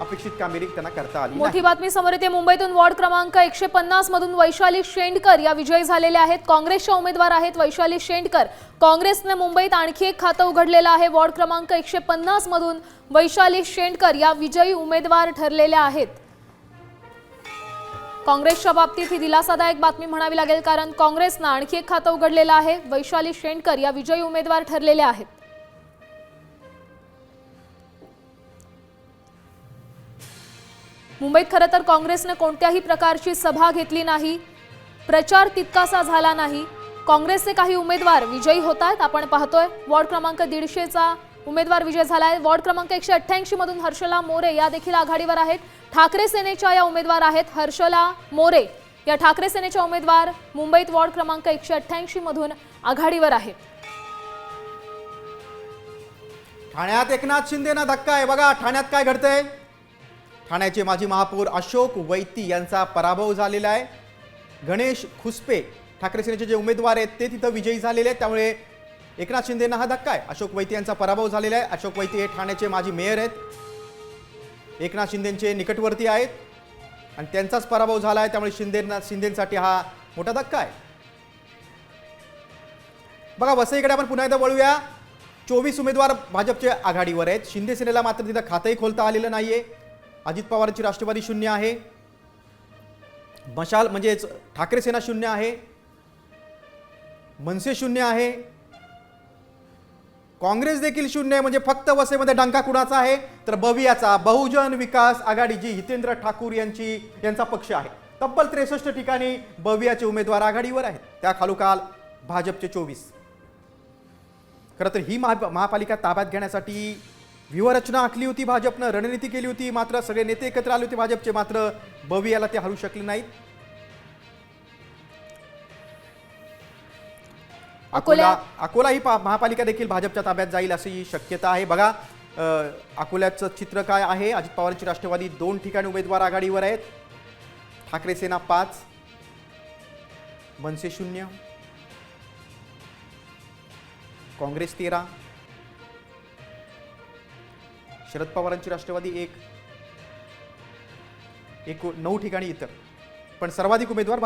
अपेक्षित कामगिरी त्यांना करता आली मोठी बातमी समोर येते मुंबईतून वॉर्ड क्रमांक एकशे पन्नास मधून वैशाली शेंडकर या विजयी झालेल्या आहेत. काँग्रेसच्या उमेदवार आहेत वैशाली शेंडकर. काँग्रेसने मुंबईत आणखी एक खातं उघडलेलं आहे. वॉर्ड क्रमांक एकशे पन्नास मधून वैशाली शेंडकर या विजयी उमेदवार ठरलेल्या आहेत. काँग्रेसच्या बाबतीत ही दिलासादायक बातमी म्हणावी लागेल कारण काँग्रेसनं आणखी एक खातं उघडलेलं आहे. वैशाली शेंडकर या विजयी उमेदवार ठरलेल्या आहेत. मुंबईत खरं तर काँग्रेसने कोणत्याही प्रकारची सभा घेतली नाही. प्रचार तितकासा झाला नाही. काँग्रेसचे काही उमेदवार विजयी होत आहेत आपण पाहतोय. वॉर्ड क्रमांक दीडशेचा उमेदवार विजय झाला आहे वॉर्ड क्रमांक एकशे अठ्ठ्याऐंशी मधून हर्षला मोरे या देखील आघाडीवर आहेत. ठाकरे सेनेच्या या उमेदवार आहेत हर्षला मोरे. या ठाकरे सेनेच्या उमेदवार मुंबईत वॉर्ड क्रमांक एकशे अठ्ठ्याऐंशी मधून आघाडीवर आहेत. ठाण्यात एकनाथ शिंदेना धक्का आहे. बघा ठाण्यात काय घडतंय. ठाण्याचे माजी महापौर अशोक वैती यांचा पराभव झालेला आहे. गणेश खुसपे ठाकरे सेनेचे जे उमेदवार आहेत ते तिथं विजयी झालेले आहेत. त्यामुळे एकनाथ शिंदेना हा धक्का आहे. अशोक वैती यांचा पराभव झालेला आहे. अशोक वैती हे ठाण्याचे माजी मेयर आहेत. एकनाथ शिंदेचे निकटवर्ती आहेत. आणि त्यांचाच पराभव झाला आहे. त्यामुळे शिंदेना शिंदेसाठी हा मोठा धक्का आहे. बघा वसईकडे आपण पुन्हा एकदा वळूया. चोवीस उमेदवार भाजपचे आघाडीवर आहेत. शिंदे सेनेला मात्र तिथं खातंही खोलता आलेलं नाहीये. अजित पवारांची राष्ट्रवादी शून्य आहे. मशाल म्हणजेच ठाकरे सेना शून्य आहे. मनसे शून्य आहे. काँग्रेस देखील शून्य आहे म्हणजे फक्त वसेमध्ये डंका कुणाचा आहे? तर बवियाचा बहुजन विकास आघाडी जी हितेंद्र ठाकूर यांची यांचा पक्ष आहे. तब्बल त्रेसष्ट ठिकाणी बवियाचे उमेदवार आघाडीवर आहेत. त्या खालोखाल भाजपचे चोवीस. खरं तर ही महा महापालिका ताब्यात घेण्यासाठी व्यूहरचना आखली होती भाजपनं रणनीती केली होती मात्र सगळे नेते एकत्र आले होते भाजपचे मात्र बवियाला ते हरू शकले नाहीत. अकोला अकोला ही महापालिका देखील भाजपच्या ताब्यात जाईल अशी शक्यता आहे. बघा अ, अकोल्याचं चित्र काय आहे? अजित पवारांची राष्ट्रवादी दोन ठिकाणी उमेदवार आघाडीवर आहेत. ठाकरे सेना पाच मनसे शून्य काँग्रेस तेरा शरद पवारांची राष्ट्रवादी एक एक नऊ ठिकाणी इतर. पण सर्वाधिक उमेदवार